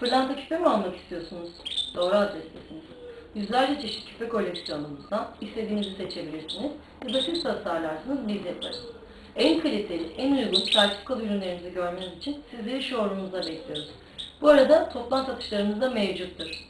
Pırlanta küpe mi almak istiyorsunuz? Doğru adrestesiniz. Yüzlerce çeşit küpe koleksiyonumuzdan istediğinizi seçebilirsiniz ya da siz tasarlarsınız biz yaparız. En kaliteli, en uygun sertifikalı ürünlerimizi görmeniz için sizleri showroom'umuza bekliyoruz. Bu arada toplam satışlarımız da mevcuttur.